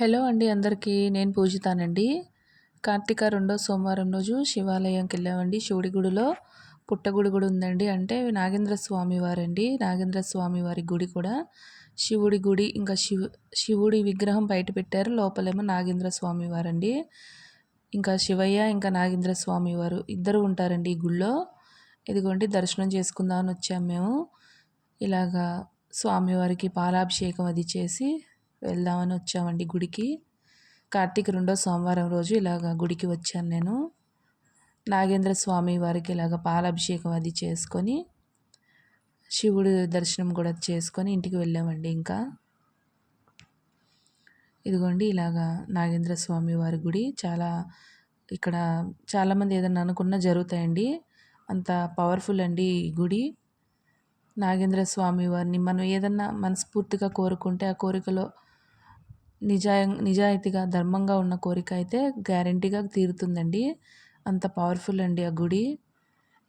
Hello అండి అందరికీ నేను పూజితానండి. కార్తీక రెండో సోమవారం రోజు శివాలయంకి వెళ్ళామండి. శివుడి గుడిలో పుట్టగుడి కూడా ఉందండి. అంటే నాగేంద్ర స్వామి వారండి. నాగేంద్ర స్వామి వారి గుడి కూడా. శివుడి గుడి ఇంకా శివు శివుడి విగ్రహం బయట పెట్టారు. లోపలేమో నాగేంద్ర స్వామి వారండి. ఇంకా శివయ్య ఇంకా నాగేంద్ర స్వామి వారు ఇద్దరు ఉంటారండి ఈ గుళ్ళో ఇదిగోండి దర్శనం చేసుకుందామని వచ్చాము మేము. ఇలాగా స్వామివారికి పాలాభిషేకం అది చేసి వెళ్దామని వచ్చామండి గుడికి. కార్తీక రెండో సోమవారం రోజు ఇలాగ గుడికి వచ్చాను నేను. నాగేంద్ర స్వామి వారికి ఇలాగ పాలాభిషేకం అది చేసుకొని శివుడు దర్శనం కూడా చేసుకొని ఇంటికి వెళ్ళామండి ఇంకా. ఇదిగోండి ఇలాగా నాగేంద్ర స్వామి వారి గుడి. చాలా ఇక్కడ చాలామంది ఏదన్నా అనుకున్నా జరుగుతాయండి. అంత పవర్ఫుల్ అండి ఈ గుడి. నాగేంద్ర స్వామి వారిని మనం ఏదన్నా మనస్ఫూర్తిగా కోరుకుంటే ఆ కోరికలో నిజా నిజాయితీగా ధర్మంగా ఉన్న కోరిక అయితే గ్యారంటీగా తీరుతుందండి. అంత పవర్ఫుల్ అండి ఆ గుడి.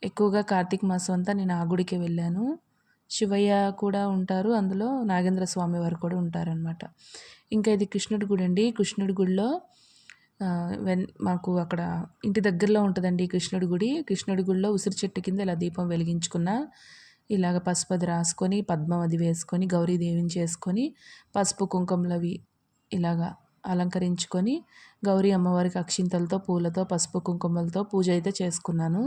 ఎక్కువగా కార్తీక మాసం అంతా నేను ఆ గుడికి వెళ్ళాను. శివయ్య కూడా ఉంటారు. అందులో నాగేంద్ర స్వామి వారు కూడా ఉంటారనమాట ఇంకా ఇది కృష్ణుడి గుడి అండి. కృష్ణుడి గుడిలో వెన్ మాకు అక్కడ ఇంటి దగ్గరలో ఉంటుందండి కృష్ణుడి గుడి. కృష్ణుడి గుడిలో ఉసిరి చెట్టు కింద ఇలా దీపం వెలిగించుకున్న ఇలాగ పసుపు అది రాసుకొని పద్మం అది వేసుకొని గౌరీదేవిని చేసుకొని పసుపు కుంకుమలవి ఇలాగా అలంకరించుకొని గౌరీ అమ్మవారికి అక్షింతలతో పూలతో పసుపు కుంకుమలతో పూజ అయితే చేసుకున్నాను.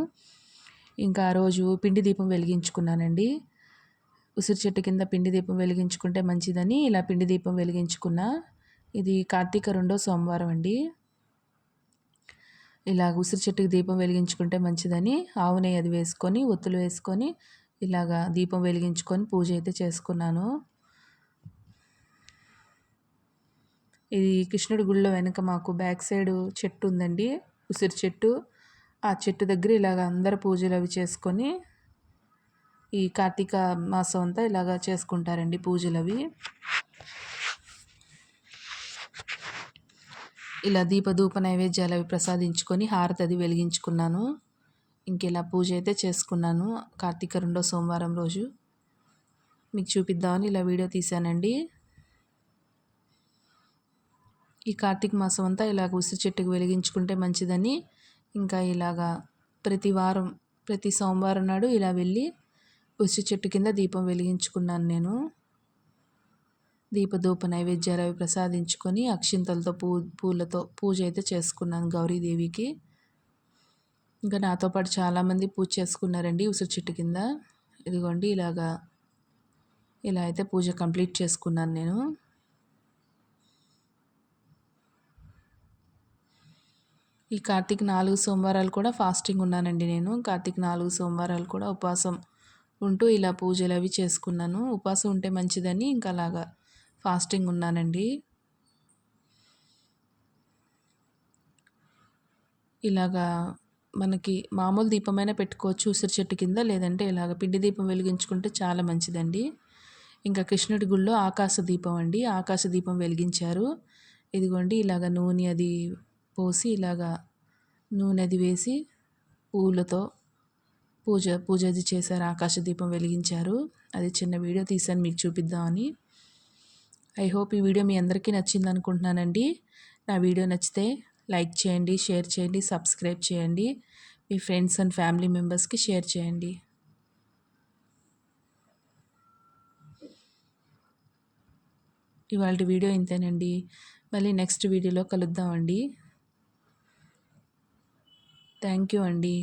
ఇంకా ఆ రోజు పిండి దీపం వెలిగించుకున్నానండి. ఉసిరి చెట్టు కింద పిండి దీపం వెలిగించుకుంటే మంచిదని ఇలా పిండి దీపం వెలిగించుకున్నా. ఇది కార్తీక రెండో సోమవారం అండి. ఇలా ఉసిరి చెట్టుకి దీపం వెలిగించుకుంటే మంచిదని ఆవు నెయ్యి అది వేసుకొని ఒత్తులు వేసుకొని ఇలాగా దీపం వెలిగించుకొని పూజ అయితే చేసుకున్నాను. ఇది కృష్ణుడి గుళ్ళో వెనక మాకు బ్యాక్ సైడ్ చెట్టు ఉందండి. ఉసిరి చెట్టు. ఆ చెట్టు దగ్గర ఇలాగ అందరు పూజలు అవి చేసుకొని ఈ కార్తీక మాసం అంతా ఇలాగ చేసుకుంటారండి పూజలు అవి. ఇలా దీపధూప నైవేద్యాలు అవి ప్రసాదించుకొని హారతి అది వెలిగించుకున్నాను. ఇంక ఇలా పూజ అయితే చేసుకున్నాను కార్తీక రెండో సోమవారం రోజు. మీకు చూపిద్దామని ఇలా వీడియో తీశానండి. ఈ కార్తీక మాసం అంతా ఇలాగ ఉసిరి చెట్టుకు వెలిగించుకుంటే మంచిదని ఇంకా ఇలాగా ప్రతి వారం ప్రతి సోమవారం నాడు ఇలా వెళ్ళి ఉసిరి చెట్టు కింద దీపం వెలిగించుకున్నాను నేను. దీపధూప నైవేద్యాలు అవి ప్రసాదించుకొని అక్షింతలతో పూ పూలతో పూజ అయితే చేసుకున్నాను గౌరీదేవికి. ఇంకా నాతో పాటు చాలామంది పూజ చేసుకున్నారండి ఉసిరి చెట్టు కింద. ఇదిగోండి ఇలాగా ఇలా అయితే పూజ కంప్లీట్ చేసుకున్నాను నేను. ఈ కార్తీక్ నాలుగు సోమవారాలు కూడా ఫాస్టింగ్ ఉన్నానండి నేను. కార్తీక్ నాలుగు సోమవారాలు కూడా ఉపవాసం ఉంటూ ఇలా పూజలు అవి చేసుకున్నాను. ఉపవాసం ఉంటే మంచిదని ఇంకా అలాగా ఫాస్టింగ్ ఉన్నానండి. ఇలాగా మనకి మామూలు దీపమైనా పెట్టుకోవచ్చు ఉసిరి చెట్టు కింద లేదంటే ఇలాగ పిండి దీపం వెలిగించుకుంటే చాలా మంచిదండి. ఇంకా కృష్ణుడి గుళ్ళో ఆకాశ దీపం అండి. ఆకాశ దీపం వెలిగించారు. ఇదిగోండి ఇలాగ నూనె అది పోసి ఇలాగా నూనె అది వేసి పూలతో పూజ పూజ అది చేశారు ఆకాశ దీపం వెలిగించారు. అది చిన్న వీడియో తీసాను మీకు చూపిద్దామని. ఐ హోప్ ఈ వీడియో మీ అందరికీ నచ్చింది అనుకుంటున్నానండి. నా వీడియో నచ్చితే లైక్ చేయండి షేర్ చేయండి సబ్స్క్రైబ్ చేయండి. మీ ఫ్రెండ్స్ అండ్ ఫ్యామిలీ మెంబర్స్కి షేర్ చేయండి. ఇవాళ వీడియో ఇంతేనండి. మళ్ళీ నెక్స్ట్ వీడియోలో కలుద్దామండి. థ్యాంక్ యూ అండి.